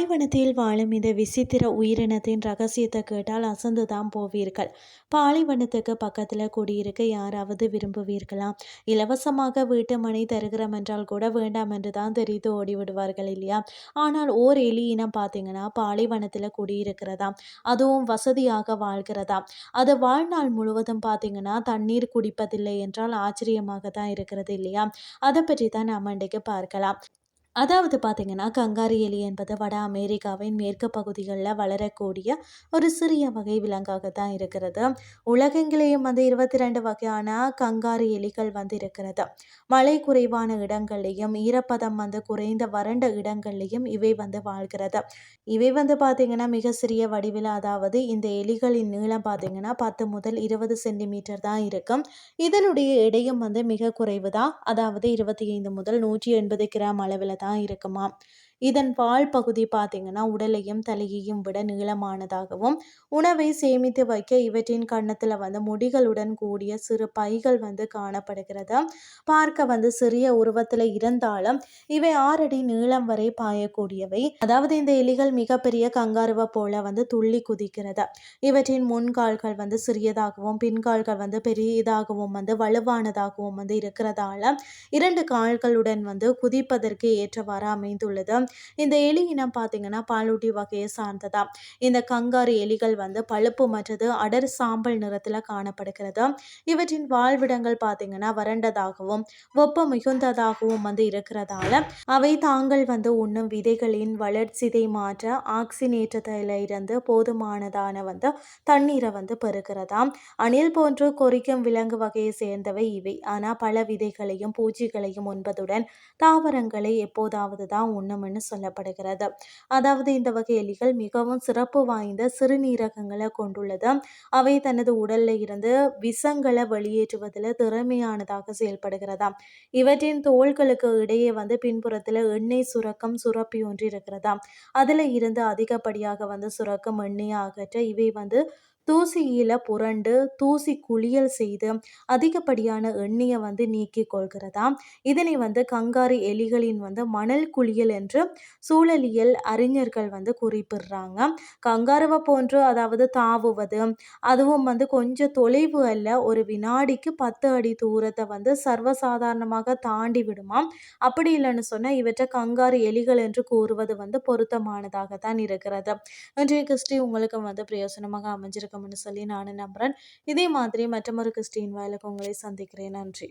பாலைவனத்தில் வாழும் இந்த விசித்திர உயிரினத்தின் ரகசியத்தை கேட்டால் அசந்து தான் போவீர்கள். பாலைவனத்துக்கு பக்கத்தில் குடியிருக்க யாராவது விரும்புவீர்களா? இலவசமாக வீட்டு மனை தருகிறோம் என்றால் கூட வேண்டாம் என்று தான் தெரிந்து ஓடிவிடுவார்கள் இல்லையா? ஆனால் ஓர் எலி இனம் பார்த்தீங்கன்னா பாலைவனத்தில் குடியிருக்கிறதா? அதுவும் வசதியாக வாழ்கிறதா? அது வாழ்நாள் முழுவதும் பார்த்தீங்கன்னா தண்ணீர் குடிப்பதில்லை என்றால் ஆச்சரியமாக தான் இருக்கிறது இல்லையா? அதை பற்றி தான் நம்ம இன்றைக்கு பார்க்கலாம். அதாவது பார்த்தீங்கன்னா கங்காரு எலி என்பது வட அமெரிக்காவின் மேற்கு பகுதிகளில் வளரக்கூடிய ஒரு சிறிய வகை விலங்காக தான் இருக்கிறது. உலகெங்கிலேயும் வந்து இருபத்தி ரெண்டு வகையான கங்காரு எலிகள் வந்து இருக்கிறது. மழை குறைவான இடங்கள்லையும் ஈரப்பதம் வந்து குறைந்த வறண்ட இடங்கள்லையும் இவை வந்து வாழ்கிறது. இவை வந்து பார்த்திங்கன்னா மிக சிறிய வடிவில் அதாவது இந்த எலிகளின் நீளம் பார்த்திங்கன்னா பத்து முதல் இருபது சென்டிமீட்டர் தான் இருக்கும். இதனுடைய எடையும் வந்து மிக குறைவு தான். அதாவது இருபத்தி ஐந்து முதல் நூற்றி எண்பது கிராம் அளவில் தான் இருக்குமா இதன் வால் பகுதி பார்த்தீங்கன்னா உடலையும் தலையையும் விட நீளமானதாகவும் உணவை சேமித்து வைக்க இவற்றின் கன்னத்தில் வந்து முடிகளுடன் கூடிய சிறு பைகள் வந்து காணப்படுகிறது? பார்க்க வந்து சிறிய உருவத்தில் இருந்தாலும் இவை ஆறடி நீளம் வரை பாயக்கூடியவை. அதாவது இந்த எலிகள் மிகப்பெரிய கங்காருவை போல வந்து துள்ளி குதிக்கிறது? இவற்றின் முன்கால்கள் வந்து சிறியதாகவும் பின்கால்கள் வந்து பெரியதாகவும் வந்து வலுவானதாகவும் வந்து இருக்கிறதால இரண்டு கால்களுடன் வந்து குதிப்பதற்கு ஏற்றவாறு அமைந்துள்ளது. இந்த எலி இனம் பார்த்தீங்கன்னா பாலூட்டி வகையை சார்ந்ததா? இந்த கங்காரு எலிகள் வந்து பழுப்பு மற்றது அடர் சாம்பல் நிறத்தில் காணப்படுகிறது. இவற்றின் வாழ்விடங்கள் பார்த்தீங்கன்னா வறண்டதாகவும் வெப்ப மிகுந்ததாகவும் வந்து இருக்கிறதால அவை தாங்கள் வந்து உண்ணும் விதைகளின் வளர்ச்சிதை மாற்ற ஆக்சினேற்றத்தில் இருந்து போதுமானதான வந்து தண்ணீரை வந்து பெறுகிறதாம் அணில் போன்று கொறிக்கும் விலங்கு வகையை சேர்ந்தவை இவை. ஆனால் பல விதைகளையும் பூச்சிகளையும் உண்பதுடன் தாவரங்களை எப்போதாவது தான் உண்ணும்னு சொல்லப்படுகிறது. அதாவது இந்த வகை எலிகள் மிகவும் சிறப்பு வாய்ந்த சிறுநீரகங்களை கொண்டுள்ளது. அவை தனது உடல்ல இருந்து விஷங்களை வெளியேற்றுவதில் திறமையானதாக செயல்படுகிறதாம் இவற்றின் தோள்களுக்கு இடையே வந்து பின்புறத்தில் எண்ணெய் சுரக்கம் சுரப்பி ஒன்று இருக்கிறதாம் அதில் இருந்து அதிகப்படியாக வந்து சுரக்கும் எண்ணெயை அகற்ற இவை வந்து தூசியில் புரண்டு தூசி குளியல் செய்து அதிகப்படியான எண்ணெயை வந்து நீக்கி கொள்கிறதாம் இதனை வந்து கங்காரு எலிகளின் வந்து மணல் குளியல் என்று சூழலியல் அறிஞர்கள் வந்து குறிப்பிடுறாங்க. கங்காருவை போன்று அதாவது தாவுவது அதுவும் வந்து கொஞ்சம் தொலைவு அல்ல ஒரு வினாடிக்கு பத்து அடி தூரத்தை வந்து சர்வசாதாரணமாக தாண்டி விடுமாம் அப்படி இல்லைன்னு சொன்னால் இவற்றை கங்காரு எலிகள் என்று கூறுவது வந்து பொருத்தமானதாக தான் இருக்கிறது. இன்றைய கிறிஸ்டி உங்களுக்கு வந்து பிரயோசனமாக இருக்கும்னு சொல்லி நான் நம்புகிறேன் இதே மாதிரி மற்றமொரு கிறிஸ்டின் வாயிலுக்கு உங்களை சந்திக்கிறேன். நன்றி.